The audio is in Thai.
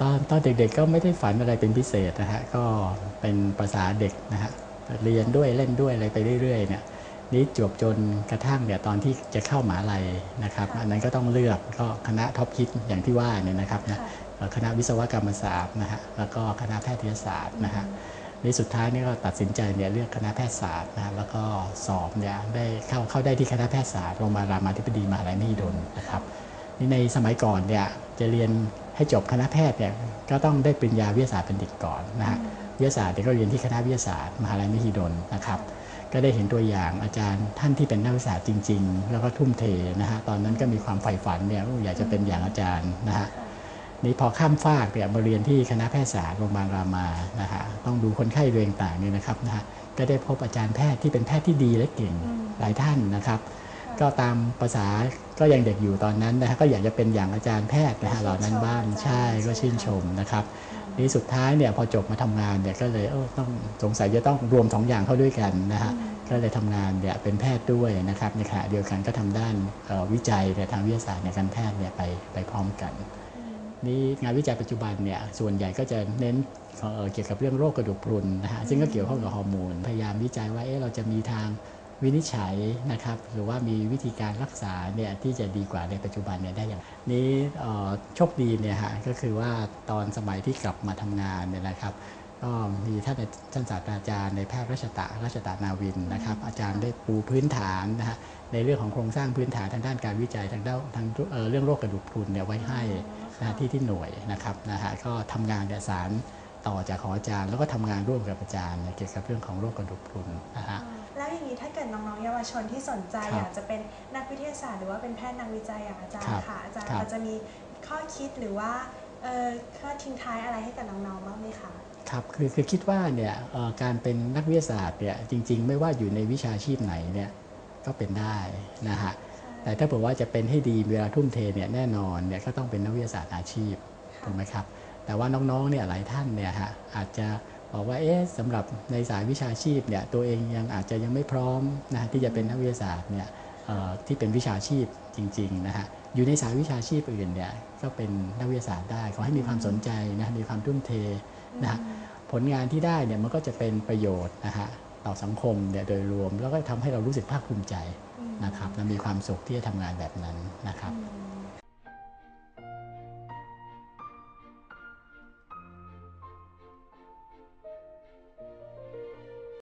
ตอนตอนเด็กๆก็ไม่ได้ฝันอะไรเป็นพิเศษนะฮะก็เป็นภาษาเด็กนะฮะเรียนด้วยเล่นด้วยอะไรไปเรื่อยๆเนี่ยนี่จวบจนกระทั่งเนี่ยตอนที่จะเข้ามหาลัยนะครับอันนั้นก็ต้องเลือกก็คณะท็อปคิดอย่างที่ว่าเนี่ยนะครับนะค่ะเอ่อคณะวิศวกรรมศาสตร์นะฮะแล้วก็คณะแพทยศาสตร์นะฮะนี่สุดท้ายนี่ก็ตัดสินใจเนี่ยเลือกคณะแพทยศาสตร์นะฮะแล้วก็สอบเนี่ยได้เข้าเข้าได้ที่คณะแพทยศาสตร์โรงพยาบาลรามาธิบดีมหาลัยมหิดลนะครับนี่ในสมัยก่อนเนี่ยจะเรียน ให้จบคณะแพทย์เนี่ยก็ต้องได้ปริญญาวิทยาศาสตร์บัณฑิตก่อนนะฮะวิทยาศาสตร์เนี่ยก็เรียนที่คณะวิทยาศาสตร์มหาลัยมหิดลนะครับ ก็ได้เห็นตัวอย่างอาจารย์ท่านที่เป็นนักวิทยาศาสตร์จริง ๆ แล้วก็ทุ่มเทนะฮะตอนนั้นก็มีความใฝ่ฝันเนี่ยอยากจะเป็นอย่างอาจารย์นะฮะนี่พอข้ามฟากเนี่ยมาเรียนที่คณะแพทยศาสตร์โรงพยาบาลรามานะฮะต้องดูคนไข้เรียงต่างเนี่ยนะครับนะฮะก็ได้พบอาจารย์แพทย์ที่เป็นแพทย์ที่ดีและเก่งอืมหลายท่านนะครับ ก็ตามภาษาก็ยังเด็กอยู่ตอนนั้นนะฮะก็อยากจะเป็นอย่างอาจารย์แพทย์นะฮะเหล่านั้นบ้างใช่ก็ชื่นชมนะครับนี่สุดท้ายเนี่ยพอจบมาทำงานเนี่ยก็เลยเออต้องสงสัยจะต้องรวมสองอย่างเข้าด้วยกันนะฮะก็เลยทำงานเนี่ยเป็นแพทย์ด้วยนะครับในขณะเดียวกันก็ทำด้านเอ่อวิจัยในทางวิทยาศาสตร์ในการแพทย์เนี่ยไปไปพร้อมกันนี่งานวิจัยปัจจุบันเนี่ยส่วนใหญ่ก็จะเน้นเอ่อเกี่ยวกับเรื่องโรคกระดูกพรุนนะฮะซึ่งก็เกี่ยวข้องกับฮอร์โมนพยายามวิจัยว่าเอ๊ะเราจะมีทาง วินิจฉัยนะครับหรือว่ามีวิธีการรักษาเนี่ยที่จะดีกว่าในปัจจุบันเนี่ยได้อย่างนี้โชคดีเนี่ยฮะก็คือว่าตอนสมัยที่กลับมาทำงานเนี่ยนะครับก็มีท่านท่านศาสตราจารย์ในแพทย์รัชตะรัชตะนาวินนะครับอาจารย์ได้ปูพื้นฐานนะฮะในเรื่องของโครงสร้างพื้นฐานทางด้านการวิจัยทางด้านทางเรื่องโรคกระดูกพรุนเนี่ยไว้ให้นะที่ที่หน่วยนะครับนะฮะก็ทำงานเนี่ยสาร ต่อจากของอาจารย์ แล้วก็ทำงานร่วมกับอาจารย์เนี่ยเกี่ยวกับเรื่องของโรคกระดูกพรุนนะฮะแล้วอย่างนี้ถ้าเกิดน้องๆเยาวชนที่สนใจครับอยากจะเป็นนักวิทยาศาสตร์หรือว่าเป็นแพทย์นักวิจัยอย่างอาจารครัย์บค่ะอาจารย์ครับพอจะมีข้อคิดหรือว่าเอ่อข้อทิ้งท้ายอะไรให้กับน้องๆบ้างไหมคะครับคือคือคิดว่าเนี่ยเอ่อการเป็นนักวิทยาศาสตร์เนี่ยจริง ๆ ไม่ว่าอยู่ในวิชาชีพไหนเนี่ยก็เป็นได้นะฮะแต่ถ้าเผื่อว่าจะเป็นให้ดีเวลาทุ่มเทเนี่ยแน่นอนเนี่ยก็ต้องเป็นนักวิทยาศาสตร์อาชีพถูกไหมครับ แต่ว่าน้องๆเนี่ยหลายท่านเนี่ยฮะอาจจะบอกว่าเอ๊ะสำหรับในสายวิชาชีพเนี่ยตัวเองยังอาจจะยังไม่พร้อมนะะที่จะเป็นนักวิทยาศาสตร์เนี่ยที่เป็นวิชาชีพจริงๆนะฮะอยู่ในสายวิชาชีพอื่นเนี่ยก็เป็นนักวิทยาศาสตร์ได้ขอให้มีความสนใจนะมีความทุ่มเทนะฮะผลงานที่ได้เนี่ยมันก็จะเป็นประโยชน์นะฮะต่อสังคมเนี่ยโดยรวมแล้วก็ทำให้เรารู้สึกภาคภูมิใจนะครับและมีความสุขที่จะทำงานแบบนั้นนะครับ